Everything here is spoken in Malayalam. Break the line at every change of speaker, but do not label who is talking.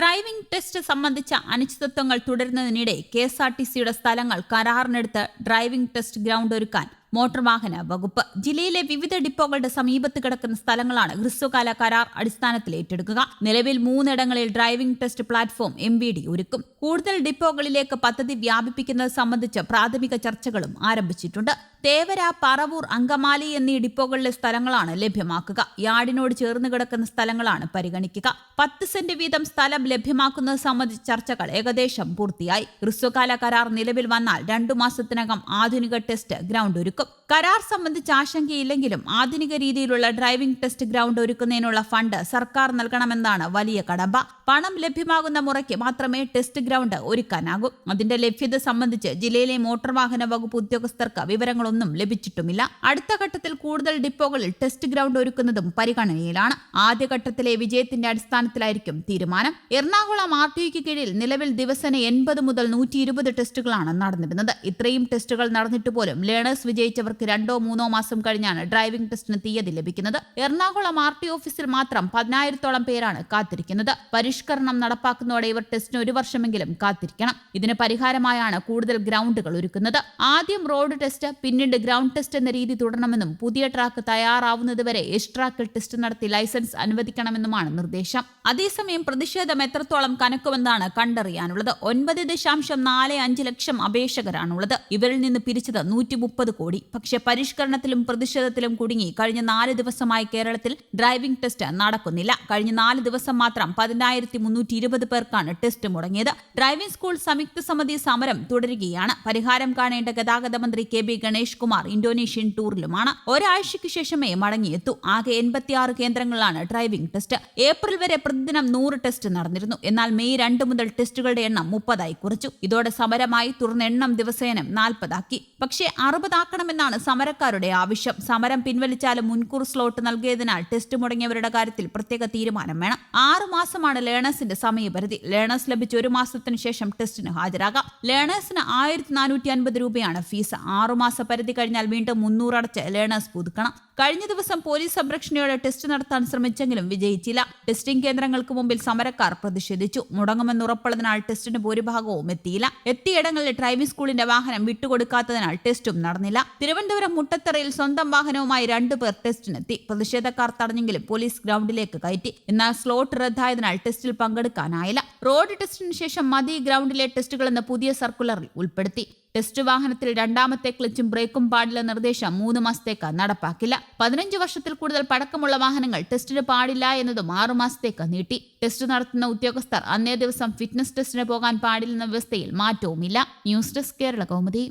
ഡ്രൈവിംഗ് ടെസ്റ്റ് സംബന്ധിച്ച അനിശ്ചിതത്വങ്ങൾ തുടരുന്നതിനിടെ കെ എസ് ആർ ടി സിയുടെ സ്ഥലങ്ങൾ കരാറിനെടുത്ത് ഡ്രൈവിംഗ് ടെസ്റ്റ് ഗ്രൗണ്ട് ഒരുക്കാൻ മോട്ടോർ വാഹന വകുപ്പ്. ജില്ലയിലെ വിവിധ ഡിപ്പോകളുടെ സമീപത്ത് കിടക്കുന്ന സ്ഥലങ്ങളാണ് ഹ്രസ്വകാല കരാർ അടിസ്ഥാനത്തിൽ ഏറ്റെടുക്കുക. നിലവിൽ മൂന്നിടങ്ങളിൽ ഡ്രൈവിംഗ് ടെസ്റ്റ് പ്ലാറ്റ്ഫോം എം ഒരുക്കും. കൂടുതൽ ഡിപ്പോകളിലേക്ക് പദ്ധതി വ്യാപിപ്പിക്കുന്നത് സംബന്ധിച്ച് പ്രാഥമിക ചർച്ചകളും ആരംഭിച്ചിട്ടുണ്ട്. തേവര പറവൂർ അങ്കമാലി എന്നീ ഡിപ്പോകളിലെ സ്ഥലങ്ങളാണ് ലഭ്യമാക്കുക. യാർഡിനോട് ചേർന്ന് കിടക്കുന്ന സ്ഥലങ്ങളാണ് പരിഗണിക്കുക. പത്ത് സെന്റ് വീതം സ്ഥലം ലഭ്യമാക്കുന്നത് സംബന്ധിച്ച ചർച്ചകൾ ഏകദേശം പൂർത്തിയായി. ഹ്രസ്വകാല കരാർ നിലവിൽ വന്നാൽ രണ്ടു മാസത്തിനകം ആധുനിക ടെസ്റ്റ് ഗ്രൗണ്ട് ഒരുക്കും. കരാർ സംബന്ധിച്ച് ആശങ്കയില്ലെങ്കിലും ആധുനിക രീതിയിലുള്ള ഡ്രൈവിംഗ് ടെസ്റ്റ് ഗ്രൗണ്ട് ഒരുക്കുന്നതിനുള്ള ഫണ്ട് സർക്കാർ നൽകണമെന്നാണ് വലിയ കടമ്പ. പണം ലഭ്യമാകുന്ന മുറയ്ക്ക് മാത്രമേ ടെസ്റ്റ് ഒരുക്കാനാകൂ അതിന്റെ ലഭ്യത സംബന്ധിച്ച് ജില്ലയിലെ മോട്ടോർ വാഹന വകുപ്പ് ഉദ്യോഗസ്ഥർക്ക് വിവരങ്ങളൊന്നും ലഭിച്ചിട്ടുമില്ല. അടുത്ത ഘട്ടത്തിൽ കൂടുതൽ ഡിപ്പോകളിൽ ടെസ്റ്റ് ഗ്രൗണ്ട് ഒരുക്കുന്നതും പരിഗണനയിലാണ്. ആദ്യഘട്ടത്തിലെ വിജയത്തിന്റെ അടിസ്ഥാനത്തിലായിരിക്കും തീരുമാനം. എറണാകുളം ആർ ടി ക്ക് കീഴിൽ നിലവിൽ ദിവസേന എൺപത് മുതൽ നൂറ്റി ഇരുപത് ടെസ്റ്റുകളാണ് നടന്നിരുന്നത്. ഇത്രയും ടെസ്റ്റുകൾ നടന്നിട്ട് പോലും ലേണേഴ്സ് വിജയിച്ചവർക്ക് രണ്ടോ മൂന്നോ മാസം കഴിഞ്ഞാണ് ഡ്രൈവിംഗ് ടെസ്റ്റിന് തീയതി ലഭിക്കുന്നത്. എറണാകുളം ആർ ടി ഓഫീസിൽ മാത്രം പതിനായിരത്തോളം പേരാണ് കാത്തിരിക്കുന്നത്. പരിഷ്കരണം നടപ്പാക്കുന്നതോടെ ഇവർ ടെസ്റ്റിന് ഒരു വർഷമെങ്കിലും കാത്തിരിക്കണം. ഇതിന് പരിഹാരമായാണ് കൂടുതൽ ഗ്രൗണ്ടുകൾ ഒരുക്കുന്നത്. ആദ്യം റോഡ് ടെസ്റ്റ് പിന്നീട് ഗ്രൗണ്ട് ടെസ്റ്റ് എന്ന രീതി തുടരണമെന്നും പുതിയ ട്രാക്ക് തയ്യാറാവുന്നതുവരെ എസ് ട്രാക്കിൽ ടെസ്റ്റ് നടത്തി ലൈസൻസ് അനുവദിക്കണമെന്നുമാണ് നിർദ്ദേശം. അതേസമയം പ്രതിഷേധം എത്രത്തോളം കനക്കുമെന്നാണ് കണ്ടറിയാനുള്ളത്. ഒൻപത് ദശാംശം നാല് അഞ്ച് ലക്ഷം അപേക്ഷകരാണുള്ളത്. ഇവരിൽ നിന്ന് പിരിച്ചത് നൂറ്റി മുപ്പത് കോടി. പക്ഷേ പരിഷ്കരണത്തിലും പ്രതിഷേധത്തിലും കുടുങ്ങി കഴിഞ്ഞ നാല് ദിവസമായി കേരളത്തിൽ ഡ്രൈവിംഗ് ടെസ്റ്റ് നടക്കുന്നില്ല. കഴിഞ്ഞ നാല് ദിവസം മാത്രം പതിനായിരത്തി മുന്നൂറ്റി ഇരുപത് പേർക്കാണ് ടെസ്റ്റ് മുടങ്ങിയത്. ഡ്രൈവിംഗ് സ്കൂൾ സംയുക്ത സമിതി സമരം തുടരുകയാണ്. പരിഹാരം കാണേണ്ട ഗതാഗത മന്ത്രി K B Ganesh Kumar Indonesian ടൂറിലുമാണ്. ഒരാഴ്ചയ്ക്ക് ശേഷമേ മടങ്ങിയെത്തു. ആകെ എൺപത്തിയാറ് കേന്ദ്രങ്ങളിലാണ് ഡ്രൈവിംഗ് ടെസ്റ്റ്. ഏപ്രിൽ വരെ പ്രതിദിനം നൂറ് ടെസ്റ്റ് നടന്നിരുന്നു. എന്നാൽ മെയ് രണ്ട് മുതൽ ടെസ്റ്റുകളുടെ എണ്ണം മുപ്പതായി കുറച്ചു. ഇതോടെ സമരമായി തുടർന്ന് എണ്ണം ദിവസേന നാൽപ്പതാക്കി. പക്ഷേ അറുപതാക്കണമെന്നാണ് സമരക്കാരുടെ ആവശ്യം. സമരം പിൻവലിച്ചാലും മുൻകൂർ സ്ലോട്ട് നൽകിയതിനാൽ ടെസ്റ്റ് മുടങ്ങിയവരുടെ കാര്യത്തിൽ പ്രത്യേക തീരുമാനം വേണം. ആറുമാസമാണ് ലേണേഴ്സിന്റെ സമയപരിധി. ലേണേഴ്സ് ലഭിച്ച ഒരു മാസത്തിന് ശേഷം ടെസ്റ്റിന് ഹാജരാകാം. ലേണേഴ്സിന് ആയിരത്തി നാനൂറ്റി അൻപത് രൂപയാണ് ഫീസ്. ആറുമാസ പരിധി കഴിഞ്ഞാൽ വീണ്ടും മുന്നൂറ് അടച്ച് ലേണേഴ്സ് പുതുക്കണം. കഴിഞ്ഞ ദിവസം പോലീസ് സംരക്ഷണയോടെ ടെസ്റ്റ് നടത്താൻ ശ്രമിച്ചെങ്കിലും വിജയിച്ചില്ല. ടെസ്റ്റിംഗ് കേന്ദ്രങ്ങൾക്ക് മുമ്പിൽ സമരക്കാർ പ്രതിഷേധിച്ചു. മുടങ്ങുമെന്ന് ഉറപ്പുള്ളതിനാൽ ടെസ്റ്റിന് ഭൂരിഭാഗവും എത്തിയില്ല. എത്തിയിടങ്ങളിൽ ഡ്രൈവിംഗ് സ്കൂളിന്റെ വാഹനം വിട്ടുകൊടുക്കാത്തതിനാൽ ടെസ്റ്റും നടന്നില്ല. തിരുവനന്തപുരം മുട്ടത്തറയിൽ സ്വന്തം വാഹനവുമായി രണ്ടുപേർ ടെസ്റ്റിനെത്തി. പ്രതിഷേധക്കാർ തടഞ്ഞെങ്കിലും പോലീസ് ഗ്രൗണ്ടിലേക്ക് കയറ്റി. എന്നാൽ സ്ലോട്ട് റദ്ദായതിനാൽ ടെസ്റ്റിൽ പങ്കെടുക്കാനായില്ല. റോഡ് ടെസ്റ്റിന് ശേഷം മതി ഗ്രൗണ്ടിലെ ടെസ്റ്റുകൾ എന്ന പുതിയ സർക്കുലറിൽ ഉൾപ്പെടുത്തി. ടെസ്റ്റ് വാഹനത്തിൽ രണ്ടാമത്തെ ക്ലച്ചും ബ്രേക്കും പാടില്ല നിർദ്ദേശം മൂന്ന് മാസത്തേക്ക് നടപ്പാക്കില്ല. പതിനഞ്ച് വർഷത്തിൽ കൂടുതൽ പഴക്കമുള്ള വാഹനങ്ങൾ ടെസ്റ്റിന് പാടില്ല എന്നതും ആറു മാസത്തേക്ക് നീട്ടി. ടെസ്റ്റ് നടത്തുന്ന ഉദ്യോഗസ്ഥർ അന്നേ ദിവസം ഫിറ്റ്നസ് ടെസ്റ്റിന് പോകാൻ പാടില്ലെന്ന വ്യവസ്ഥയിൽ മാറ്റവുമില്ല. News desk Kerala Kaumudi.